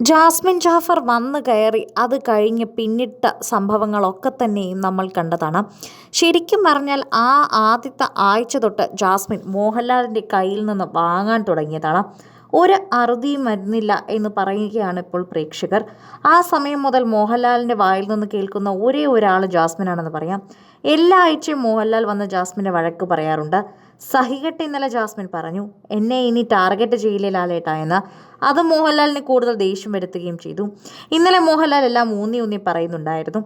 Jasmine Jafar വന്നു കയറി അത് കഴിഞ്ഞ് പിന്നിട്ട സംഭവങ്ങളൊക്കെ തന്നെയും നമ്മൾ കണ്ടതാണ്. ശരിക്കും പറഞ്ഞാൽ ആ ആദ്യത്തെ ആഴ്ച തൊട്ട് ജാസ്മിൻ മോഹൻലാലിന്റെ കയ്യിൽ നിന്ന് വാങ്ങാൻ തുടങ്ങിയതാണ്. ഒരു അറുതിയും വരുന്നില്ല എന്ന് പറയുകയാണ് ഇപ്പോൾ പ്രേക്ഷകർ. ആ സമയം മുതൽ മോഹൻലാലിന്റെ വായിൽ നിന്ന് കേൾക്കുന്ന ഒരേ ഒരാൾ ജാസ്മിനാണെന്ന് പറയാം. എല്ലാ ആഴ്ചയും മോഹൻലാൽ വന്ന് ജാസ്മിനെ വഴക്ക് പറയാറുണ്ട്. സഹികെട്ട് ഇന്നലെ ജാസ്മിൻ പറഞ്ഞു എന്നെ ഇനി ടാർഗറ്റ് ചെയ്യില്ലേ ലാലേട്ടാ എന്ന്. അത് മോഹൻലാലിന് കൂടുതൽ ദേഷ്യം വരുത്തുകയും ചെയ്തു. ഇന്നലെ മോഹൻലാൽ എല്ലാം ഊന്നി ഊന്നി പറയുന്നുണ്ടായിരുന്നു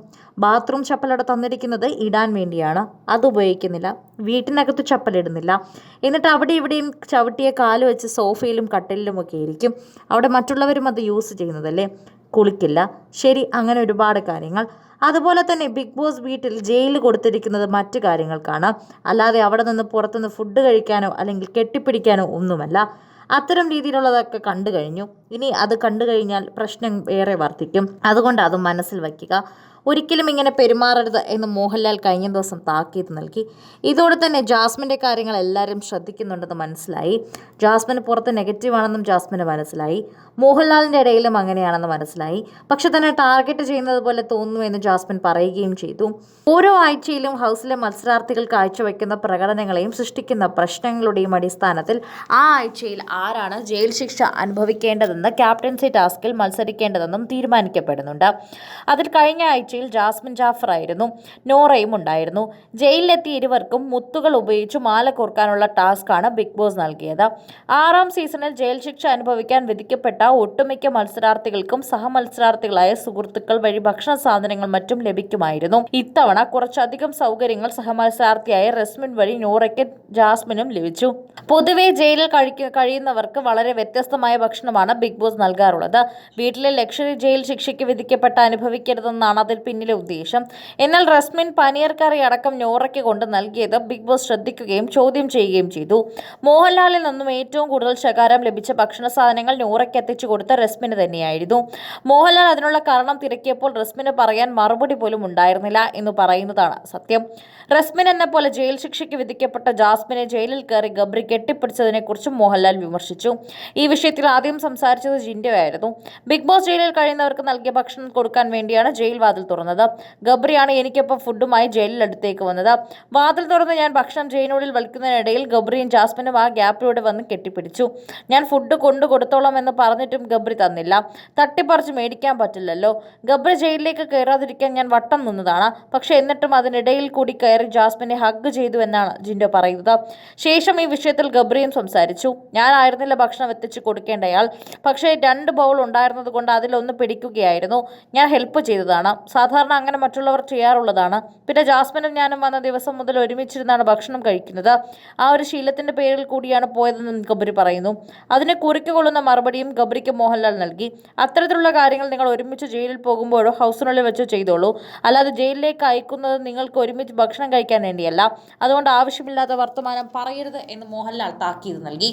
ബാത്റൂം ചപ്പലട തന്നിരിക്കുന്നത് ഇടാൻ വേണ്ടിയാണ് അത് ഉപയോഗിക്കുന്നില്ല വീട്ടിനകത്ത് ചപ്പലിടുന്നില്ല. എന്നിട്ട് അവിടെ ഇവിടെയും ചവിട്ടിയ കാൽ വെച്ച് സോഫയിലും കട്ടിലിലുമൊക്കെ ഇരിക്കും അവിടെ മറ്റുള്ളവരും അത് യൂസ് ചെയ്യുന്നതല്ലേ? കുളിക്കില്ല. ശരി അങ്ങനെ ഒരുപാട് കാര്യങ്ങൾ. അതുപോലെ തന്നെ ബിഗ് ബോസ് വീട്ടിൽ ജയിലിൽ കൊടുത്തിരിക്കുന്നത് മറ്റു കാര്യങ്ങൾക്കാണ്. അല്ലാതെ അവിടെ നിന്ന് പുറത്തുനിന്ന് ഫുഡ് കഴിക്കാനോ അല്ലെങ്കിൽ കെട്ടിപ്പിടിക്കാനോ ഒന്നുമല്ല. അത്തരം രീതിയിലുള്ളതൊക്കെ കണ്ടു കഴിഞ്ഞു. ഇനി അത് കണ്ടു കഴിഞ്ഞാൽ പ്രശ്നം ഏറെ വർദ്ധിക്കും. അതുകൊണ്ട് അത് മനസ്സിൽ വയ്ക്കുക. ഒരിക്കലും ഇങ്ങനെ പെരുമാറരുത് എന്ന് മോഹൻലാൽ കഴിഞ്ഞ ദിവസം താക്കീത് നൽകി. ഇതോടെ തന്നെ ജാസ്മിന്റെ കാര്യങ്ങൾ എല്ലാവരും ശ്രദ്ധിക്കുന്നുണ്ടെന്ന് മനസ്സിലായി. ജാസ്മിന് പുറത്ത് നെഗറ്റീവാണെന്നും ജാസ്മിന് മനസ്സിലായി. മോഹൻലാലിന്റെ ഇടയിലും അങ്ങനെയാണെന്ന് മനസ്സിലായി. പക്ഷെ തന്നെ ടാർഗറ്റ് ചെയ്യുന്നത് പോലെ തോന്നുന്നു ജാസ്മിൻ പറയുകയും ചെയ്തു. ഓരോ ആഴ്ചയിലും ഹൗസിലെ മത്സരാർത്ഥികൾ കാഴ്ചവെക്കുന്ന പ്രകടനങ്ങളെയും സൃഷ്ടിക്കുന്ന പ്രശ്നങ്ങളുടെയും അടിസ്ഥാനത്തിൽ ആ ആഴ്ചയിൽ ആരാണ് ജയിൽ ശിക്ഷ അനുഭവിക്കേണ്ടതെന്ന് ക്യാപ്റ്റൻസി ടാസ്കിൽ മത്സരിക്കേണ്ടതെന്നും തീരുമാനിക്കപ്പെടുന്നുണ്ട്. അതിൽ കഴിഞ്ഞ ആഴ്ചയിൽ ജാസ്മിൻ ജാഫർ ആയിരുന്നു. നോറയും ഉണ്ടായിരുന്നു. ജയിലിലെത്തിയ ഇരുവർക്കും മുത്തുകൾ ഉപയോഗിച്ച് മാല കോർക്കാനുള്ള ടാസ്ക്കാണ് ബിഗ് ബോസ് നൽകിയത്. ആറാം സീസണിൽ ജയിൽ ശിക്ഷ അനുഭവിക്കാൻ വിധിക്കപ്പെട്ട ഒട്ടുമിക്ക മത്സരാർത്ഥികൾക്കും സഹമത്സരാർത്ഥികളായ സുഹൃത്തുക്കൾ വഴി ഭക്ഷണ സാധനങ്ങൾ മറ്റും ലഭിക്കുമായിരുന്നു. ഇത്തവണ കുറച്ചധികം സൗകര്യങ്ങൾ സഹമത്സരാർത്ഥിയായ റസ്മിൻ വഴി നോറയ്ക്ക് ജാസ്മിനും ലഭിച്ചു. പൊതുവെ ജയിലിൽ കഴിക്കുന്നവർക്ക് കഴിയുന്നവർക്ക് വളരെ വ്യത്യസ്തമായ ഭക്ഷണമാണ് ബിഗ് ബോസ് നൽകാറുള്ളത്. വീട്ടിലെ ലക്ഷറി ജയിൽ ശിക്ഷയ്ക്ക് വിധിക്കപ്പെട്ട അനുഭവിക്കരുതെന്നാണ് അതിൽ പിന്നിലെ ഉദ്ദേശം. എന്നാൽ റസ്മിൻ പനിയർക്കറി കറി അടക്കം നോറയ്ക്ക് കൊണ്ട് നൽകിയത് ബിഗ് ബോസ് ശ്രദ്ധിക്കുകയും ചോദ്യം ചെയ്യുകയും ചെയ്തു. മോഹൻലാലിൽ നിന്നും ഏറ്റവും കൂടുതൽ ശകാരം ലഭിച്ച ഭക്ഷണ സാധനങ്ങൾ നോറയ്ക്ക് എത്തിച്ചു കൊടുത്ത റസ്മിന് തന്നെയായിരുന്നു. മോഹൻലാൽ അതിനുള്ള കാരണം തിരക്കിയപ്പോൾ റസ്മിന് പറയാൻ മറുപടി പോലും ഉണ്ടായിരുന്നില്ല എന്ന് പറയുന്നതാണ് സത്യം. റസ്മിൻ എന്ന പോലെ ജയിൽ ശിക്ഷയ്ക്ക് വിധിക്കപ്പെട്ട ജാസ്മിനെ ജയിലിൽ കയറി ഗബ്രി കെട്ടിപ്പിടിച്ചതിനെക്കുറിച്ചും മോഹൻലാൽ വിമർശിച്ചു. ഈ വിഷയത്തിൽ ആദ്യം സംസാരിച്ചത് ജിൻഡോയായിരുന്നു. ബിഗ് ബോസ് ജയിലിൽ കഴിയുന്നവർക്ക് നൽകിയ ഭക്ഷണം കൊടുക്കാൻ വേണ്ടിയാണ് ജയിൽ വാതിൽ തുറന്നത്. ഗബ്രിയാണ് എനിക്കൊപ്പം ഫുഡുമായി ജയിലിനടുത്തേക്ക് വന്നത്. വാതിൽ തുറന്ന് ഞാൻ ഭക്ഷണം ജയിലിനുള്ളിൽ വലിക്കുന്നതിനിടയിൽ ഗബ്രിയും ജാസ്മിനും ആ ഗ്യാപ്പിലൂടെ വന്ന് കെട്ടിപ്പിടിച്ചു. ഞാൻ ഫുഡ് കൊണ്ടു കൊടുത്തോളാം എന്ന് പറഞ്ഞിട്ടും ഗബ്രി തന്നില്ല. തട്ടിപ്പറിച്ച് മേടിക്കാൻ പറ്റില്ലല്ലോ. ഗബ്രി ജയിലിലേക്ക് കയറാതിരിക്കാൻ ഞാൻ വട്ടം നിന്നതാണ്. പക്ഷെ എന്നിട്ടും അതിനിടയിൽ കൂടി കയറി ജാസ്മിനെ ഹഗ് ചെയ്തു എന്നാണ് ജിൻഡോ പറയുന്നത്. ശേഷം ഈ വിഷയത്തിൽ ഗബ്രിയും സംസാരിച്ചു. ഞാനായിരുന്നില്ല ഭക്ഷണം എത്തിച്ചു കൊടുക്കേണ്ടയാൾ. പക്ഷേ രണ്ട് ബൗൾ ഉണ്ടായിരുന്നത് കൊണ്ട് അതിലൊന്ന് പിടിക്കുകയായിരുന്നു. ഞാൻ ഹെൽപ്പ് ചെയ്തതാണ്. സാധാരണ അങ്ങനെ മറ്റുള്ളവർ ചെയ്യാറുള്ളതാണ്. പിന്നെ ജാസ്മിനും ഞാനും വന്ന ദിവസം മുതൽ ഒരുമിച്ചിരുന്നാണ് ഭക്ഷണം കഴിക്കുന്നത്. ആ ഒരു ശീലത്തിന്റെ പേരിൽ കൂടിയാണ് പോയതെന്ന് ഗബ്രി പറയുന്നു. അതിനെ കുറിക്കൊള്ളുന്ന മറുപടിയും ഗബ്രിക്ക് മോഹൻലാൽ നൽകി. അത്തരത്തിലുള്ള കാര്യങ്ങൾ നിങ്ങൾ ഒരുമിച്ച് ജയിലിൽ പോകുമ്പോഴോ ഹൗസിനുള്ളിൽ വെച്ചോ ചെയ്തോളൂ. അല്ലാതെ ജയിലിലേക്ക് അയക്കുന്നത് നിങ്ങൾക്ക് ഒരുമിച്ച് ഭക്ഷണം കഴിക്കാൻ വേണ്ടിയല്ല. അതുകൊണ്ട് ആവശ്യമില്ലാത്ത വർത്തമാനം പറയരുത് എന്ന് മോഹൻലാൽ താക്കീത് നൽകി.